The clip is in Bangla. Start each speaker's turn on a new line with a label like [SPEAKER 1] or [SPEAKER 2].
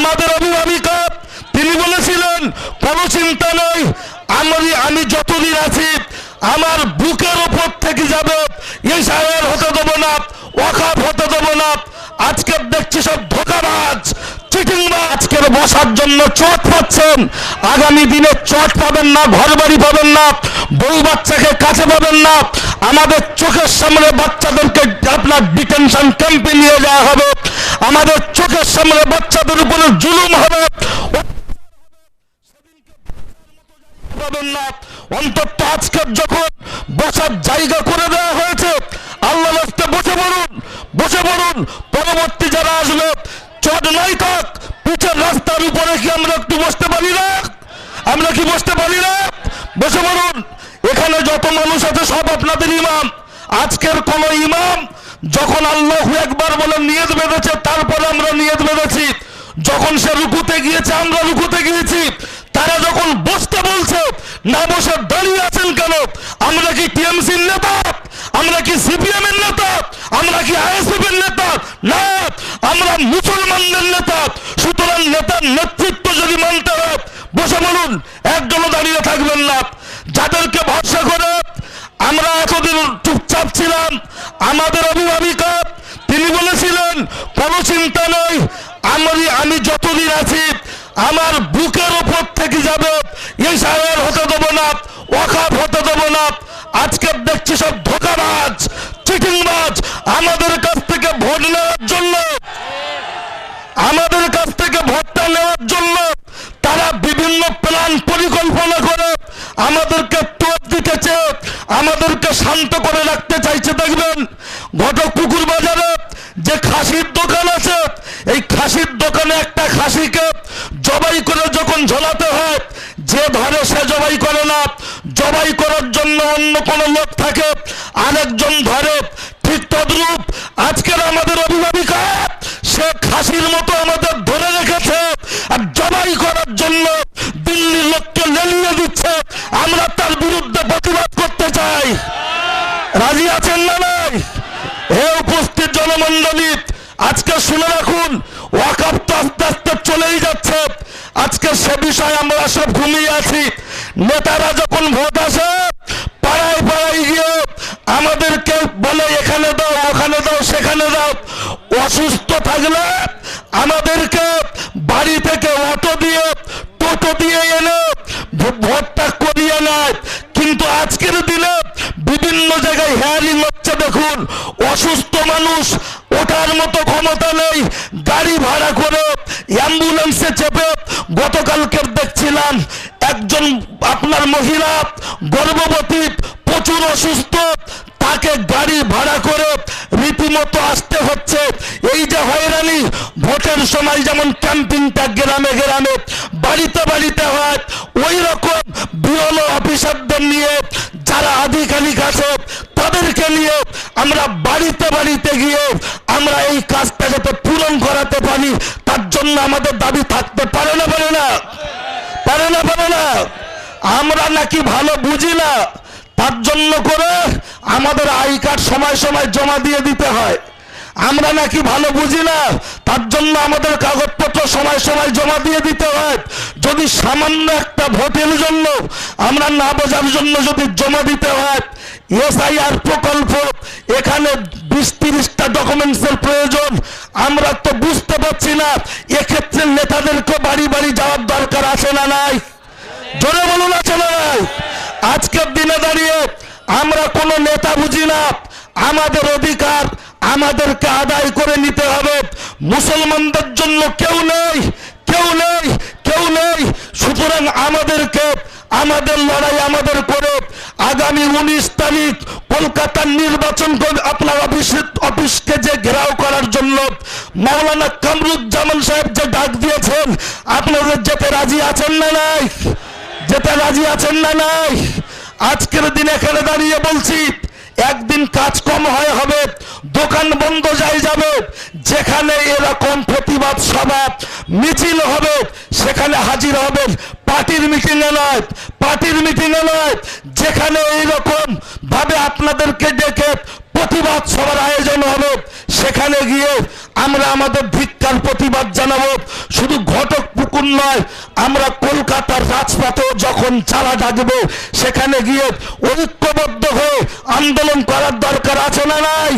[SPEAKER 1] আমাদের অভিভাবিকা, তিনি বলেছিলেন, কোনো চিন্তা নেই, আমি আমি যতদিন আছি, আমার বুকের ওপর থেকে যাবে, এই সাহের হতে দেবো না ওয়াকাপ হতে দেবো না, আজকে দেখছি সব ধোকাবাজ আজকের বসার জন্য চট পাচ্ছেন, আগামী দিনে চট পাবেন না ঘর বাড়ি পাবেন না, বউ বাচ্চাকে কাছে পাবেন না, আমাদের চোখের সামনে বাচ্চাদেরকে আপনার ডিটেনশন ক্যাম্পে নিয়ে যাওয়া হবে, আমাদের চোখের সামনে বাচ্চাদের জুলুম হবে অন্তত আজকের যখন বসার জায়গা করে দেওয়া হয়েছে, আল্লাহ রাস্তে বসে পড়ুন বসে পড়ুন। পরবর্তী যারা আসবে চট নাই থাক পিছের রাস্তার উপরে কি আমরা একটু বসতে পারি না? আমরা কি বসতে পারি না? বসে পড়ুন। এখানে যত মানুষ আছে, সব আপনাদের ইমাম। আজকের কোন ইমাম যখন আল্লাহ একবার বলে নিয়ত বেঁধেছে, তারপরে আমরা নিয়ত বেঁধেছি। যখন সে রুকুতে গিয়েছে, আমরা রুকুতে গিয়েছি, তারা যখন বসতে বলছে, না বসে দাঁড়িয়ে আছেন কেন? আমরা কি টিএমসির নেতা? আমরা কি সিপিএম এর নেতা? আমরা কি আইএসএফ এর নেতা? না, আমরা মুসলমানদের নেতা। সুতরাং নেতার নেতৃত্ব যদি মানতে হয়, বসে বলুন, একজনও দাঁড়িয়ে থাকবেন না। যাদেরকে ভরসা করে আমরা এতদিন চুপচাপ ছিলাম, আমাদের অভিভাবিকা, তিনি বলেছিলেন, কোনো চিন্তা আমি আমি যতদিন আছি, আমার বুকের ওপর থেকে যাবে সাহের হতে দেবো না ওয়াকাপ হতে দেবো না। আজকে দেখছি সব ধোকাবাজ, চিটিংবাজ, আমাদের কাছ থেকে ভোট নেওয়ার জন্য, আমাদের কাছ থেকে ভোটটা নেওয়ার জন্য তারা বিভিন্ন প্ল্যান পরিকল্পনা করে, আমাদেরকে টোপ দিতেছে, আমাদেরকে শান্ত করে রাখতে চাইছে, দেখবেন, ঘটক পুকুর বাজারে যে খাসির দোকান আছে, এই খাসির দোকানে একটা খাসিকে জবাই করে যখন ঝোলাতে হয়, যে ধরে সে জবাই করে না, জবাই করার জন্য অন্য কোনো লোক থাকে, আরেকজন ধরে ঠিক তদ্রূপ আজকের আমাদের অভিভাবিকা, সে খাসির মতো আমাদের ধরে রেখেছে, আর জবাই করার জন্য দিল্লির লোককে লেলিয়ে দিচ্ছে, আমরা তার বিরুদ্ধে প্রতিবাদ করতে চাই। রাজি আছেন না? জনমন্ডলী আজকে শুনে রাখুন ওয়াকাপ তো আস্তে আস্তে চলেই যাচ্ছে। আজকে সে বিষয়ে আমরা সব ঘুমিয়ে আছি। নেতারা যখন ভোট আসে, পাড়ায় পাড়ায় গিয়ে আমাদেরকে বলে, এখানে দাও, ওখানে দাও, সেখানে দাও। অসুস্থ থাকলে আমাদেরকে বাড়ি থেকে অটো দিয়ে টোটো দিয়ে এনে ভো- ভোটটা করিয়ে নেয় কিন্তু আজকের দিনে বিভিন্ন জায়গায় হেয়ারিং হচ্ছে দেখুন অসুস্থ মানুষ, ওঠার মতো ক্ষমতা নেই, গাড়ি ভাড়া করে অ্যাম্বুলেন্সে চেপে গতকালকে দেখছিলাম, একজন আপনার মহিলা গর্ভবতী, প্রচুর অসুস্থ, তাকে গাড়ি ভাড়া করে রীতিমতো আসতে হচ্ছে। এই যে হয়রানি, ভোটের সময় যেমন ক্যাম্পিংটা গ্রামে গ্রামে, বাড়িতে বাড়িতে হয় ওই রকম বিওলো অফিসারদের নিয়ে যারা আধিকারিক আছে, তাদেরকে নিয়ে আমরা বাড়িতে বাড়িতে গিয়ে আমরা এই কাজটা যাতে পূরণ করাতে পারি, তার জন্য আমাদের দাবি থাকতে পারে না পারে না? পারে না পারে না? আমরা নাকি ভালো বুঝি না, তার জন্য করে আমাদের আই কার্ড সময় সময় জমা দিয়ে দিতে হয়। আমরা নাকি ভালো বুঝি না, তার জন্য আমাদের কাগজপত্র সময় সময় জমা দিয়ে দিতে হয়। যদি সামান্য একটা ভোটের জন্য আমরা না বোঝার জন্য যদি জমা দিতে হয় এসআইআর প্রকল্প, এখানে বিশ তিরিশটা ডকুমেন্টসের প্রয়োজন। আমরা তো বুঝতে পারছি না, এক্ষেত্রে নেতাদেরকে বাড়ি বাড়ি যাওয়ার দরকার আছে না নাই? জোরে বলুন, আছে না নাই? আজকের দিনে দাঁড়িয়ে আমরা কোনো নেতা বুঝি না। আমাদের অধিকার আমাদেরকে আদায় করে নিতে হবে। মুসলমানদের জন্য কেউ নেই কেউ নেই কেউ নেই। সুতরাং আমাদেরকে, আমাদের লড়াই আমাদের করে আগামী উনিশ তারিখ কলকাতার নির্বাচন আপনার অফিস অফিসকে যে ঘেরাও করার জন্য মাওলানা কামরুজ্জামান সাহেব যে ডাক দিয়েছেন আপনাদের যেতে রাজি আছেন না নাই? যেতে রাজি আছেন না নাই? আজকের দিন এখানে দাঁড়িয়ে বলছি, একদিন কাজ কম হয় হবে, দোকান বন্ধ যাই যাবে, যেখানে এরকম প্রতিবাদ সভা মিছিল হবে সেখানে হাজির হবেন পার্টির মিটিং এ নয়, পার্টির মিটিং এ নয়। যেখানে এইরকম ভাবে আপনাদেরকে ডেকে প্রতিবাদ সভার আয়োজন হবে, সেখানে গিয়ে আমরা আমাদের ধিক্কার প্রতিবাদ জানাব। শুধু ঘটক পুকুর নয়, আমরা কলকাতার রাজপথেও যখন চালা ডাকবো সেখানে গিয়ে ঐক্যবদ্ধ হয়ে আন্দোলন করার দরকার আছে না নাই?